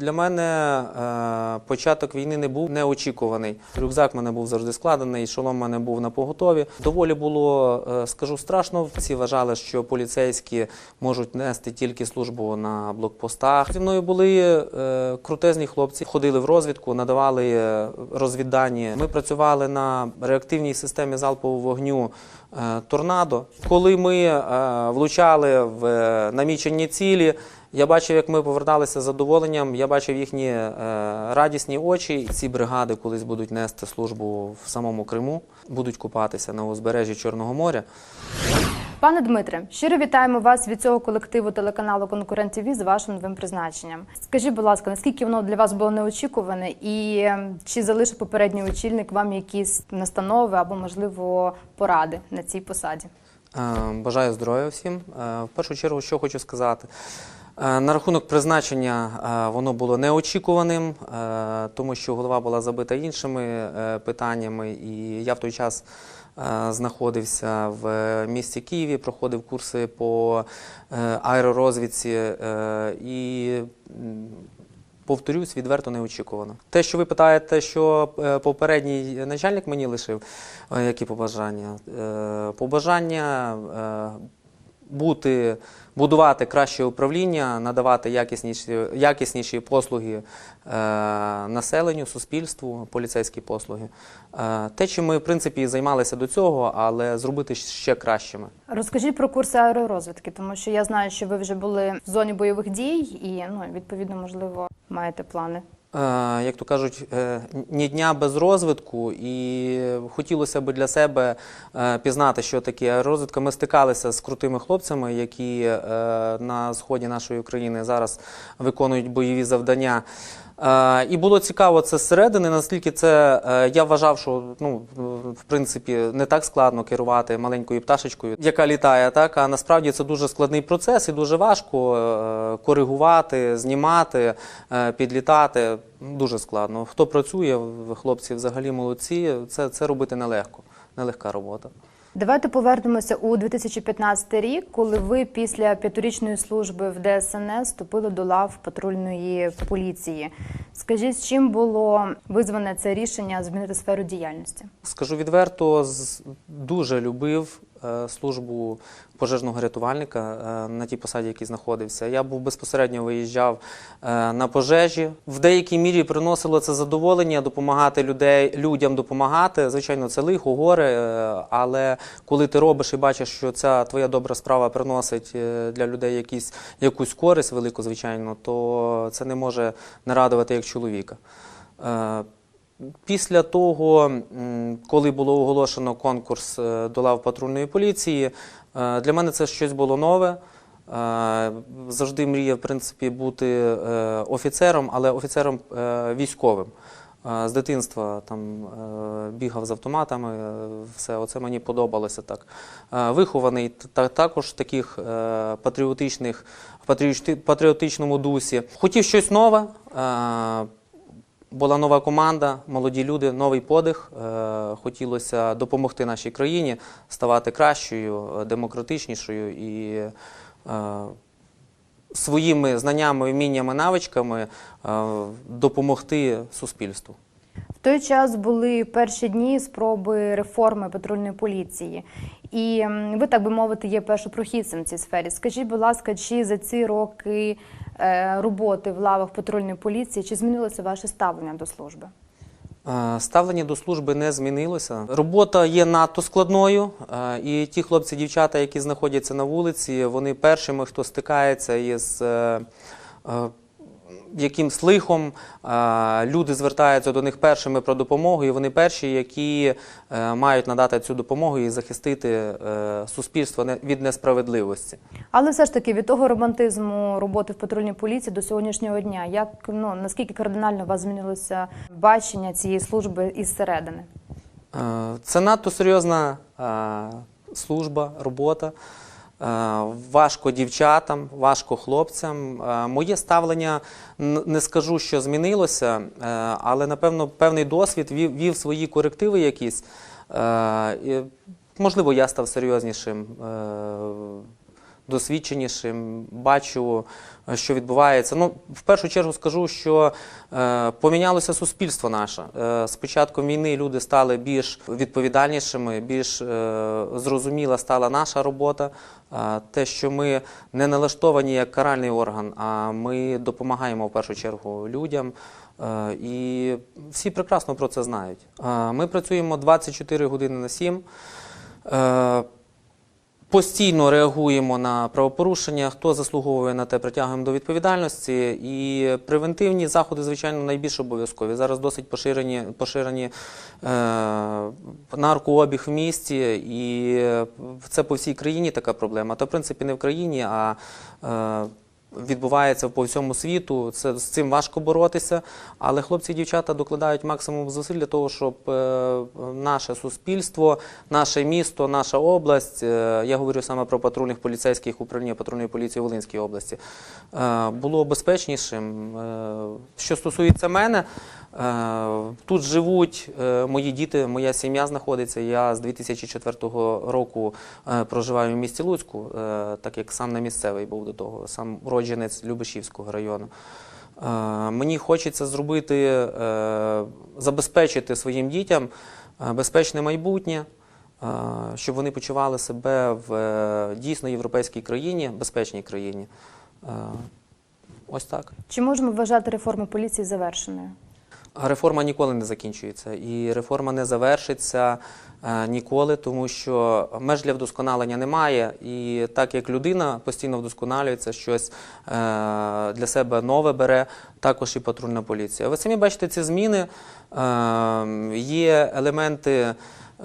Для мене е, початок війни не був неочікуваний. Рюкзак в мене був завжди складений, шолом в мене був на поготові. Доволі було, е, скажу, страшно. Всі вважали, що поліцейські можуть нести тільки службу на блокпостах. Зі мною були е, крутезні хлопці, ходили в розвідку, надавали розвіддані. Ми працювали на реактивній системі залпового вогню торнадо. Коли ми влучали в намічені цілі. Я бачив, як ми поверталися з задоволенням. Я бачив їхні е, радісні очі. Ці бригади колись будуть нести службу в самому Криму, будуть купатися на узбережжі Чорного моря. Пане Дмитре, щиро вітаємо вас від цього колективу телеканалу Конкурент ТВ з вашим новим призначенням. Скажіть, будь ласка, наскільки воно для вас було неочікуване, і е, чи залишив попередній очільник вам якісь настанови або, можливо, поради на цій посаді? Е, Бажаю здоров'я всім. В першу чергу, що хочу сказати. Е, На рахунок призначення е, воно було неочікуваним, е, тому що голова була забита іншими питаннями, і я в той час знаходився в місті Києві, проходив курси по аеророзвідці і Повторюсь, відверто неочікувано. Те, що ви питаєте, що попередній начальник мені лишив, які побажання? Побажання бути, будувати краще управління, надавати якісніші, якісніші послуги е, населенню, суспільству, поліцейські послуги. Е, Те, чим ми, в принципі, займалися до цього, але зробити ще кращими. Розкажіть про курси аеророзвідки, тому що я знаю, що ви вже були в зоні бойових дій, і ну відповідно, можливо, маєте плани. Е, як то кажуть, е, ні дня без розвитку, і хотілося б для себе е, пізнати, що таке розвитка. Ми стикалися з крутими хлопцями, які на сході нашої України зараз виконують бойові завдання. Е, І було цікаво це зсередини, наскільки це е, я вважав, що ну в принципі не так складно керувати маленькою пташечкою, яка літає, так а насправді це дуже складний процес і дуже важко е, коригувати, знімати, підлітати. Дуже складно. Хто працює, хлопці взагалі молодці. Це, це робити нелегко, нелегка робота. Давайте повернемося у 2015 рік, коли ви після п'ятирічної служби в ДСНС вступили до лав патрульної поліції. Скажіть, чим було визване це рішення змінити сферу діяльності? Скажу відверто, дуже любив службу пожежного рятувальника е, на тій посаді, якій знаходився. Я був безпосередньо виїжджав е, на пожежі. В деякій мірі приносило це задоволення допомагати людей, людям допомагати. Звичайно, це лихо, горе. е, Але коли ти робиш і бачиш, що ця твоя добра справа приносить е, для людей якісь, якусь користь велику, звичайно, то це не може не радувати як чоловіка. Після того, коли було оголошено конкурс е, до лав патрульної поліції, е, для мене це щось було нове. Е, Завжди мріяв, в принципі, бути офіцером, але офіцером військовим. З дитинства там бігав з автоматами, все оце мені подобалося так. Вихований та також таких патріотичних в патріотичному дусі. Хотів щось нове. Була нова команда, молоді люди, новий подих. Е, Хотілося допомогти нашій країні ставати кращою, е, демократичнішою і е, своїми знаннями, вміннями, навичками допомогти суспільству. В той час були перші дні спроби реформи патрульної поліції, і ви, так би мовити, є першопрохідцем в цій сфері. Скажіть, будь ласка, чи за ці роки роботи в лавах патрульної поліції чи змінилося ваше ставлення до служби? Е, Ставлення до служби не змінилося. Робота є надто складною, е, і ті хлопці, дівчата, які знаходяться на вулиці, вони першими, хто стикається із е, е, якимсь лихом, е, люди звертаються до них першими про допомогу, і вони перші, які е, мають надати цю допомогу і захистити е, суспільство від несправедливості. Але все ж таки від того романтизму роботи в патрульній поліції до сьогоднішнього дня, як ну наскільки кардинально у вас змінилося бачення цієї служби із середини? Це надто серйозна служба, робота. Е, Важко дівчатам, важко хлопцям. Е, Моє ставлення не скажу, що змінилося, е, але напевно певний досвід вів, свої корективи якісь. Можливо, я став серйознішим. Досвідченішим, бачу, е, що відбувається. Ну, в першу чергу скажу, що е, помінялося суспільство наше. Е, з початком війни люди стали більш відповідальнішими, більш е, зрозуміла стала наша робота. Е, те, що ми не налаштовані як каральний орган, а ми допомагаємо в першу чергу людям. Е, І всі прекрасно про це знають. Е, Ми працюємо 24 години на 7. Е, Постійно реагуємо на правопорушення, хто заслуговує на те, притягуємо до відповідальності. І превентивні заходи, звичайно, найбільш обов'язкові. Зараз досить поширені, поширені е, наркообіг в місті, і це по всій країні така проблема. Та, в принципі, не в країні, а е, відбувається по всьому світу. Це з цим важко боротися. Але хлопці і дівчата докладають максимум зусиль для того, щоб е, наше суспільство, наше місто, наша область, е, я говорю саме про патрульних поліцейських управління патрульної поліції Волинській області, е, було безпечнішим. Е, Що стосується мене, тут живуть е, мої діти, моя сім'я знаходиться. Я з 2004 року е, проживаю в місті Луцьку, е, так як сам не місцевий був до того, сам уродженець Любешівського району. Е, Мені хочеться зробити, е, забезпечити своїм дітям е, безпечне майбутнє, е, щоб вони почували себе в е, дійсно європейській країні, безпечній країні. Е, Ось так. Чи можемо вважати реформу поліції завершеною? Реформа ніколи не закінчується, і реформа не завершиться е, ніколи, тому що меж для вдосконалення немає. І так як людина постійно вдосконалюється, щось е, для себе нове бере, також і патрульна поліція. Ви самі бачите ці зміни. Е, є елементи.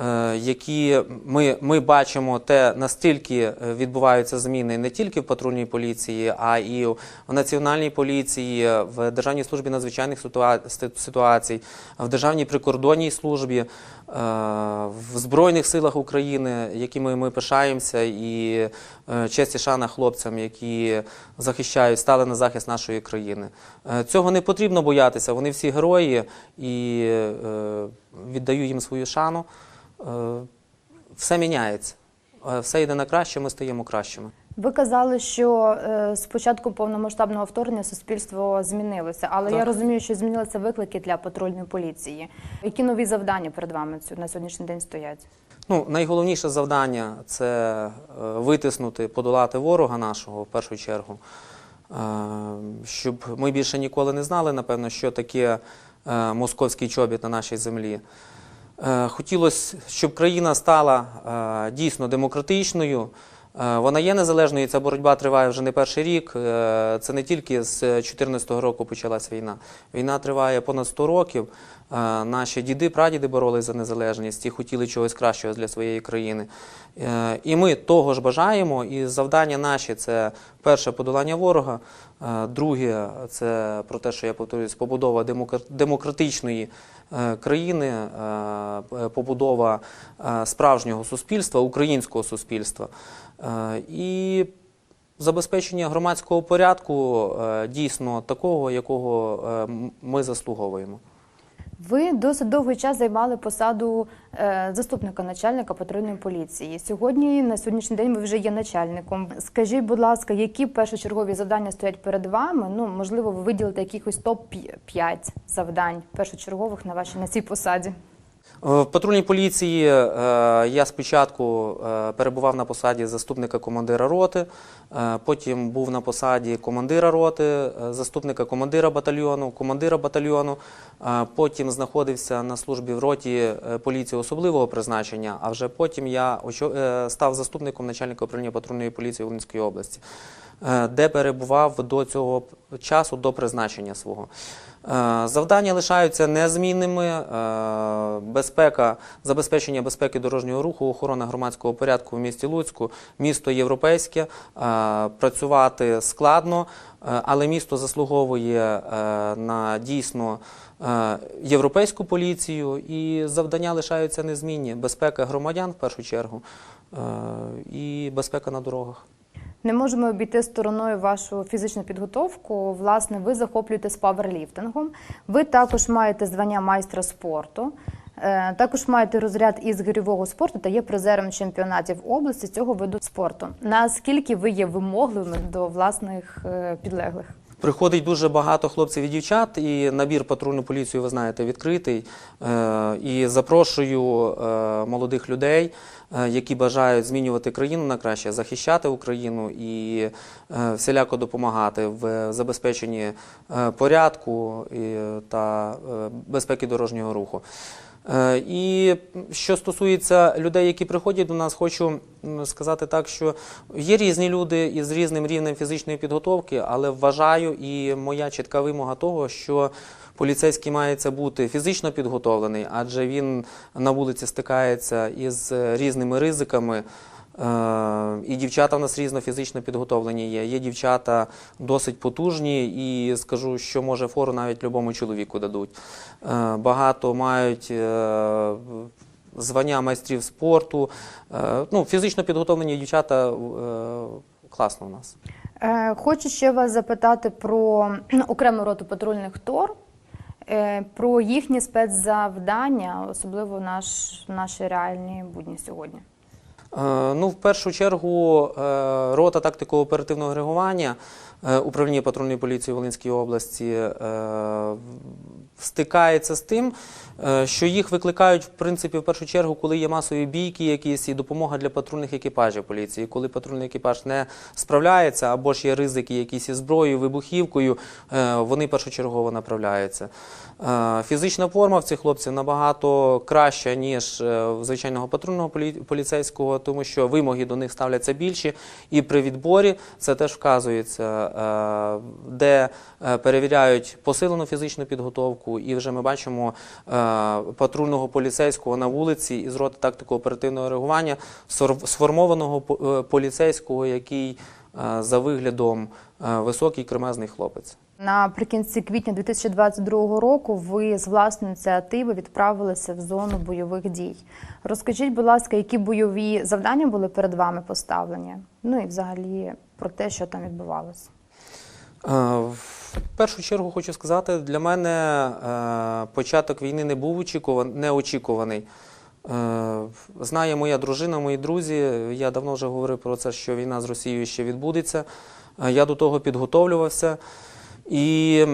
Е, Які ми, ми бачимо, те настільки е, відбуваються зміни не тільки в патрульній поліції, а і в національній поліції, в Державній службі надзвичайних ситуацій, в Державній прикордонній службі, е, в Збройних силах України, якими ми пишаємося, і е, честь і шана хлопцям, які захищають, стали на захист нашої країни. Е, Цього не потрібно боятися. Вони всі герої і е, віддаю їм свою шану. Е, Все міняється. Е, Все йде на краще, ми стаємо кращими. Ви казали, що е, з початку повномасштабного вторгнення суспільство змінилося, але я розумію, що змінилися виклики для патрульної поліції. Які нові завдання перед вами на сьогоднішній день стоять? Ну, найголовніше завдання це витиснути, подолати ворога нашого в першу чергу, щоб ми більше ніколи не знали, напевно, що таке московський чобіт на нашій землі. Е, Хотілося, щоб країна стала е, дійсно демократичною. Е, Вона є незалежною, і ця боротьба триває вже не перший рік. Це не тільки з 2014 року почалась війна. Війна триває понад 100 років. Наші діди, прадіди боролись за незалежність і хотіли чогось кращого для своєї країни. І ми того ж бажаємо. І завдання наші це перше подолання ворога, друге це про те, що я повторюсь, побудова демокра- демократичної країни, е, побудова е, справжнього суспільства, українського суспільства. Е, І забезпечення громадського порядку е, дійсно такого, якого е, ми заслуговуємо. Ви досить довгий час займали посаду е, заступника начальника патрульної поліції. Сьогодні, на сьогоднішній день, ви вже є начальником. Скажіть, будь ласка, які першочергові завдання стоять перед вами? Ну, можливо, ви виділите якихось топ 5 завдань першочергових на вашій на цій посаді. В патрульній поліції е, я спочатку е, перебував на посаді заступника командира роти, е, потім був на посаді командира роти, е, заступника командира батальйону, командира батальйону. е, Потім знаходився на службі в роті е, поліції особливого призначення, а вже потім я е, став заступником начальника управління патрульної поліції Волинської області, е, де перебував до цього часу, до призначення свого. Е, Завдання лишаються незмінними. Е, Безпека, забезпечення безпеки дорожнього руху, охорона громадського порядку в місті Луцьку, місто європейське. Е, Працювати складно, але місто заслуговує на дійсно європейську поліцію, і завдання лишаються незмінні. Безпека громадян в першу чергу і безпека на дорогах. Не можемо обійти стороною вашу фізичну підготовку. Власне, ви захоплюєтесь паверліфтингом. Ви також маєте звання майстра спорту. Е, Також маєте розряд із гирьового спорту та є призером чемпіонатів області цього виду спорту. Наскільки ви є вимогливими до власних е, підлеглих? Приходить дуже багато хлопців і дівчат, і набір патрульну поліцію, ви знаєте, відкритий. Е, І запрошую е, молодих людей, е, які бажають змінювати країну на краще, захищати Україну і всіляко допомагати в забезпеченні порядку та безпеки дорожнього руху. Е, І що стосується людей, які приходять до нас, хочу сказати так, що є різні люди із різним рівнем фізичної підготовки, але вважаю і моя чітка вимога того, що поліцейський мається бути фізично підготовлений, адже він на вулиці стикається із е, різними ризиками. Е, І дівчата в нас різно фізично підготовлені є. Є дівчата досить потужні, і скажу, що може фору навіть любому чоловіку дадуть. Е, Багато мають е, звання майстрів спорту. Ну, фізично підготовлені дівчата класно у нас. Хочу ще вас запитати про окрему роту патрульних ТОР, про їхні спецзавдання, особливо наш, наші реальні будні сьогодні. Е, Ну, в першу чергу, е, рота тактико-оперативного реагування управління патрульної поліції Волинської області е, стикається з тим, е, що їх викликають в принципі в першу чергу, коли є масові бійки, якісь і допомога для патрульних екіпажів поліції. Коли патрульний екіпаж не справляється, або ж є ризики якісь із зброєю, вибухівкою, е, вони першочергово направляються. Е, Фізична форма в цих хлопців набагато краща, ніж е, звичайного патрульного полі- поліцейського, тому що вимоги до них ставляться більші. І при відборі це теж вказується, е, де е, перевіряють посилену фізичну підготовку. І вже ми бачимо е, патрульного поліцейського на вулиці із роти тактико-оперативного реагування, сформованого е, поліцейського, який е, за виглядом е, високий кремезний хлопець. Наприкінці квітня 2022 року ви з власної ініціативи відправилися в зону бойових дій. Розкажіть, будь ласка, які бойові завдання були перед вами поставлені? Ну і взагалі про те, що там відбувалося. Е, В першу чергу хочу сказати, для мене е, початок війни не був неочікуваний. Е, Знає моя дружина, мої друзі. Я давно вже говорив про це, що війна з Росією ще відбудеться. Я до того підготовлювався. І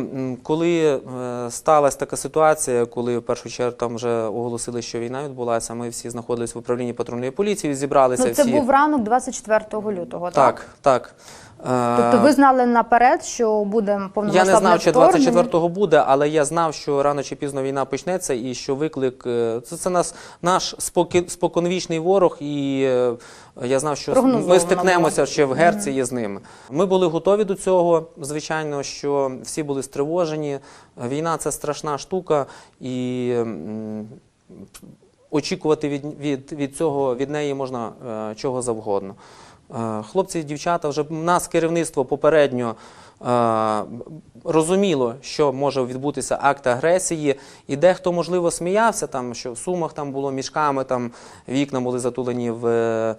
коли сталася така ситуація, коли в першу чергу там вже оголосили, що війна відбулася, ми всі знаходились в управлінні патрульної поліції, зібралися Ну, це всі. був ранок 24 лютого, так? Так, так. Тобто ви знали наперед, що буде я не знав, що вторгнення? 24-го буде, але я знав, що рано чи пізно війна почнеться, і що виклик е, це, це нас наш споки, споконвічний ворог, і е, я знав, що ми стикнемося ще в Герції з ними. Ми були готові до цього. Звичайно, що всі були стривожені. Війна це страшна штука, і очікувати від, від, від цього від неї можна е, чого завгодно. Е, Хлопці і дівчата вже нас керівництво попередньо е, розуміло, що може відбутися акт агресії, і дехто, можливо, сміявся, там, що в сумах там було мішками, там вікна були затулені в. е,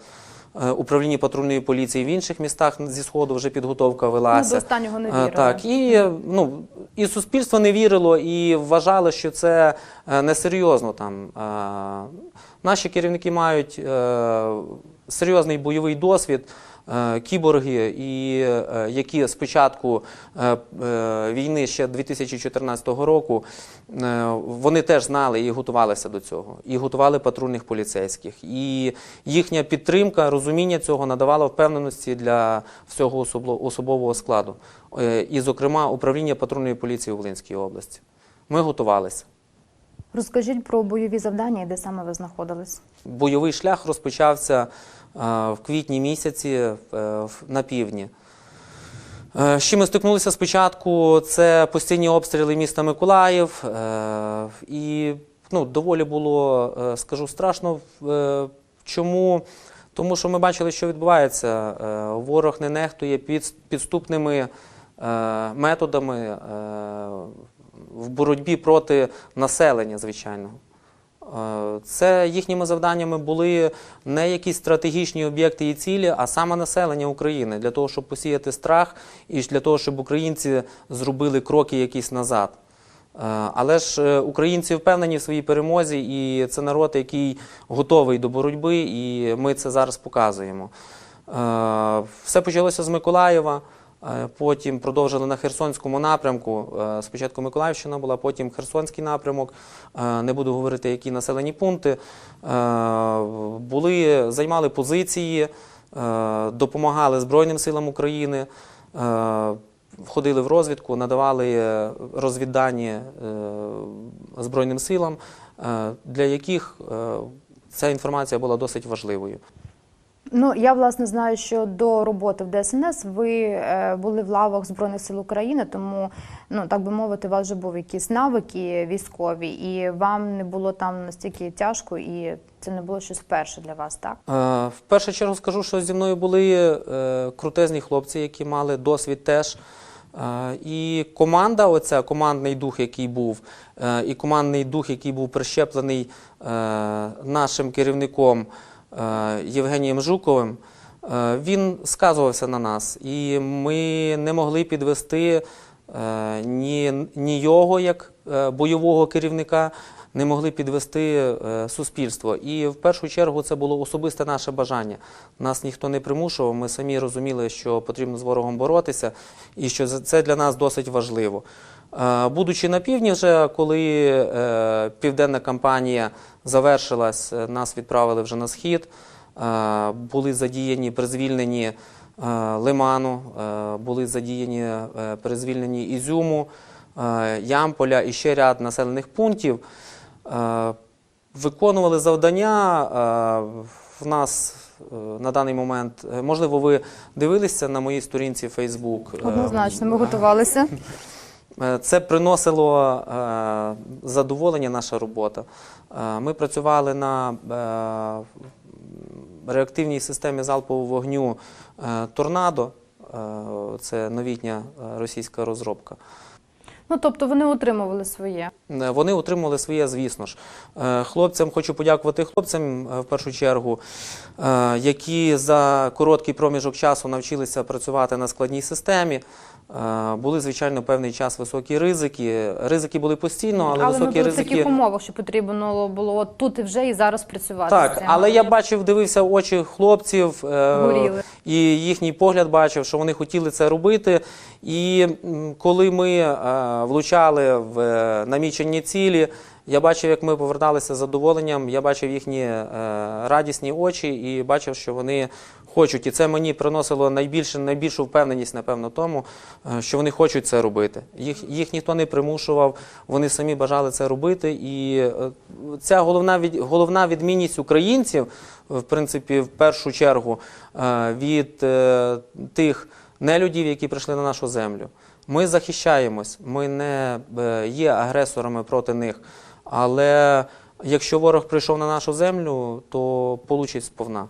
Управлінні патрульної поліції в інших містах зі сходу вже підготовка велася. Ну, до останнього не вірили. Так, і, ну, і суспільство не вірило і вважало, що це несерйозно. Там. Е, Наші керівники мають е, серйозний бойовий досвід. е, Кіборги, і е, які з початку е, війни ще 2014 року вони теж знали і готувалися до цього, і готували патрульних поліцейських. І їхня підтримка, розуміння цього надавала впевненості для всього особового складу, і, зокрема, управління патрульної поліції у Волинській області. Ми готувалися. Розкажіть про бойові завдання і де саме ви знаходились. Бойовий шлях розпочався е, в квітні місяці е, на півдні. Е, З чим ми стикнулися спочатку, це постійні обстріли міста Миколаїв. е, І ну, доволі було, е, скажу, страшно. Е, Чому? Тому що ми бачили, що відбувається. Е, Ворог не нехтує під- підступними е, методами е, в боротьбі проти населення, звичайно. Е, Це їхніми завданнями були не якісь стратегічні об'єкти і цілі, а саме населення України для того, щоб посіяти страх і для того, щоб українці зробили кроки якісь назад. Але ж е, українці впевнені в своїй перемозі, і це народ, який готовий до боротьби, і ми це зараз показуємо. Е, Все почалося з Миколаєва, е, потім продовжили на Херсонському напрямку. Е, Спочатку Миколаївщина була, потім Херсонський напрямок. Е, Не буду говорити, які населені пункти. Е, Були, займали позиції, е, допомагали Збройним силам України. е, Входили в розвідку, надавали е, розвіддані е, Збройним силам, е, для яких е, ця інформація була досить важливою. Ну я власне знаю, що до роботи в ДСНС ви е, були в лавах Збройних сил України, тому ну так би мовити, у вас вже був якісь навики військові, і вам не було там настільки тяжко, і це не було щось вперше для вас, так? Е, В першу чергу скажу, що зі мною були е, крутезні хлопці, які мали досвід теж. Е, І команда, оця командний дух, який був, е, і командний дух, який був прищеплений нашим керівником Євгенієм Жуковим, е, він сказувався на нас. І ми не могли підвести е, ні, ні його як е, бойового керівника, не могли підвести е, суспільство. І в першу чергу це було особисте наше бажання. Нас ніхто не примушував. Ми самі розуміли, що потрібно з ворогом боротися, і що це для нас досить важливо. Е, Будучи на півдні, вже коли е, південна кампанія завершилась, е, нас відправили вже на схід. Е, Були задіяні при звільненні е, Лиману, були задіяні при звільненні Ізюму, Ямполя і ще ряд населених пунктів. Виконували завдання. В нас на даний момент, можливо, ви дивилися на моїй сторінці Facebook. Однозначно, ми готувалися. Е, Це приносило е, задоволення, наша робота. Е, Ми працювали на реактивній системі залпового вогню Торнадо. Це новітня російська розробка. Ну тобто вони отримували своє. Вони отримали своє, звісно ж. Хлопцям хочу подякувати хлопцям в першу чергу, які за короткий проміжок часу навчилися працювати на складній системі. Е, Були, звичайно, певний час високі ризики. Ризики були постійно, але, але високі ну, в ризики. таких умовах, що потрібно було от тут і вже і зараз працювати. з Так, цим. але я бачив, дивився очі хлопців е, Горіли. і їхній погляд бачив, що вони хотіли це робити. І коли ми е, влучали в намічені цілі, я бачив, як ми поверталися з задоволенням, я бачив їхні радісні очі і бачив, що вони хочуть. І це мені приносило найбільше, найбільшу впевненість, напевно, тому, е, що вони хочуть це робити. Їх, їх ніхто не примушував, вони самі бажали це робити. І е, ця головна, від, головна відмінність українців, в принципі, в першу чергу, е, від тих нелюдів, які прийшли на нашу землю. Ми захищаємось, ми не є агресорами проти них. Але якщо ворог прийшов на нашу землю, то получить сповна.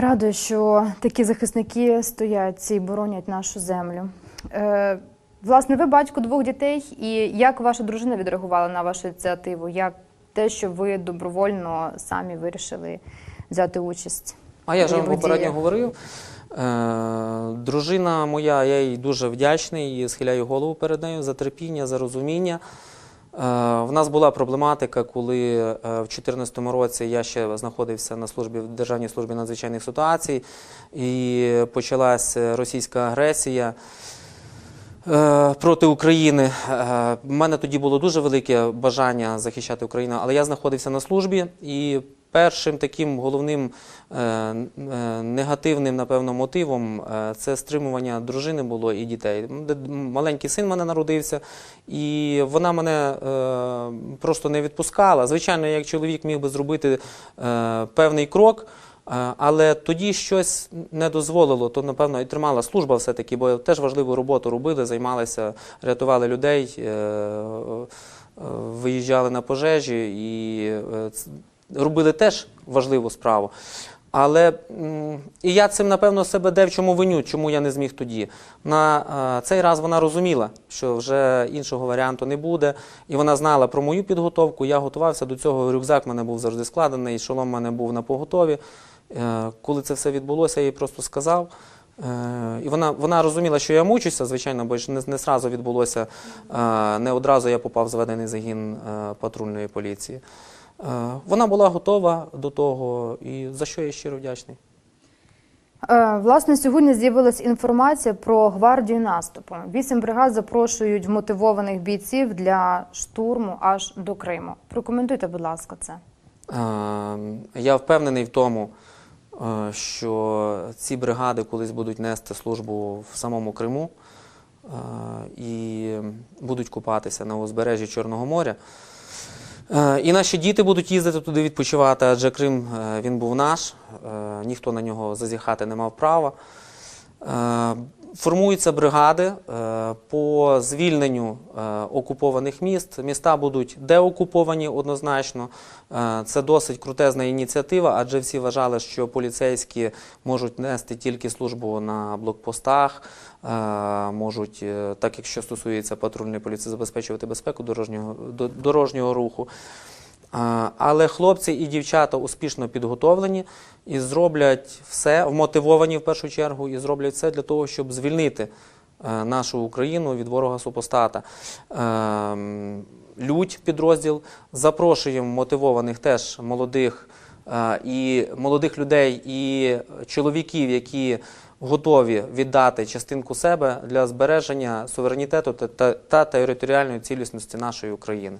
Радую, що такі захисники стоять і боронять нашу землю. Е, власне, ви батько двох дітей, і як ваша дружина відреагувала на вашу ініціативу? Як те, що ви добровольно самі вирішили взяти участь? А я ж вам попередньо говорив. Е, дружина моя, я їй дуже вдячний і схиляю голову перед нею за терпіння, за розуміння. Е, в нас була проблематика, коли е, в 2014 році я ще знаходився на службі в Державній службі надзвичайних ситуацій, і почалася російська агресія. Е, Проти України У мене тоді було дуже велике бажання захищати Україну, але я знаходився на службі, і першим таким головним е, е, негативним, напевно, мотивом е, це стримування дружини було і дітей. Маленький син мене народився, і вона мене просто не відпускала. Звичайно, як чоловік міг би зробити певний крок. Але тоді щось не дозволило, то напевно і тримала служба все-таки, бо теж важливу роботу робили, займалися, рятували людей, виїжджали на пожежі і робили теж важливу справу. Але і я цим, напевно, себе де в чому виню, чому я не зміг тоді. На е, цей раз вона розуміла, що вже іншого варіанту не буде, і вона знала про мою підготовку. Я готувався до цього. Рюкзак в мене був завжди складений, шолом в мене був на поготові. Е, коли це все відбулося, я їй просто сказав, Е, І вона, вона розуміла, що я мучуся, звичайно, бо ж не, не сразу відбулося, не одразу я попав в зведений загін патрульної поліції. Е, Вона була готова до того, і за що я щиро вдячний. Е, Власне, сьогодні з'явилася інформація про гвардію наступу. Вісім бригад запрошують вмотивованих бійців для штурму аж до Криму. Прокоментуйте, будь ласка, це. Е, Я впевнений в тому, що ці бригади колись будуть нести службу в самому Криму і будуть купатися на узбережжі Чорного моря. Е, І наші діти будуть їздити туди відпочивати, адже Крим е, він був наш, е, ніхто на нього зазіхати не мав права. Формуються бригади е, по звільненню е, окупованих міст. Міста будуть деокуповані однозначно. Е, Це досить крутезна ініціатива, адже всі вважали, що поліцейські можуть нести тільки службу на блокпостах, можуть, так як що стосується патрульної поліції, забезпечувати безпеку дорожнього, дорожнього руху. Але хлопці і дівчата успішно підготовлені і зроблять все, вмотивовані в першу чергу, і зроблять все для того, щоб звільнити е, нашу Україну від ворога супостата. Ем, Людь підрозділ запрошуємо мотивованих теж молодих е, і молодих людей і чоловіків, які готові віддати частинку себе для збереження суверенітету та, та, та територіальної цілісності нашої України.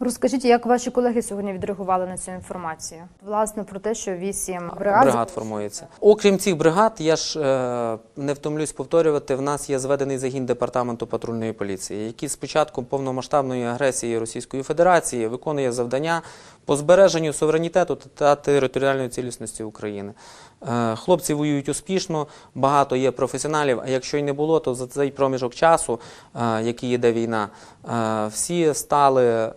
Розкажіть, як ваші колеги сьогодні відреагували на цю інформацію? Власне, про те, що вісім бригад, бригад формується. Окрім цих бригад, я ж е, не втомлюсь повторювати. В нас є зведений загін департаменту патрульної поліції, який з початку повномасштабної агресії Російської Федерації виконує завдання по збереженню суверенітету та територіальної цілісності України. Е, хлопці воюють успішно, багато є професіоналів. А якщо й не було, то за цей проміжок часу, е, який йде війна, е, всі стали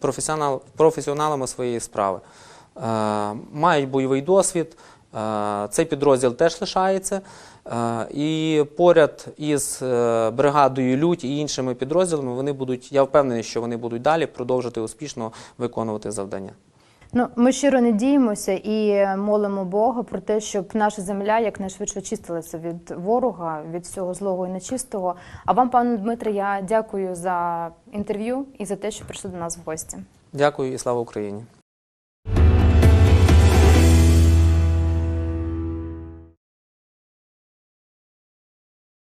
професіонал, професіоналами своєї справи. Мають бойовий досвід. Цей підрозділ теж лишається. І поряд із бригадою Лють і іншими підрозділами вони будуть, я впевнений, що вони будуть далі продовжити успішно виконувати завдання. Ну, ми щиро надіємося і молимо Бога про те, щоб наша земля якнайшвидше чистилася від ворога, від всього злого і нечистого. А вам, пане Дмитре, я дякую за інтерв'ю і за те, що прийшли до нас в гості. Дякую і слава Україні!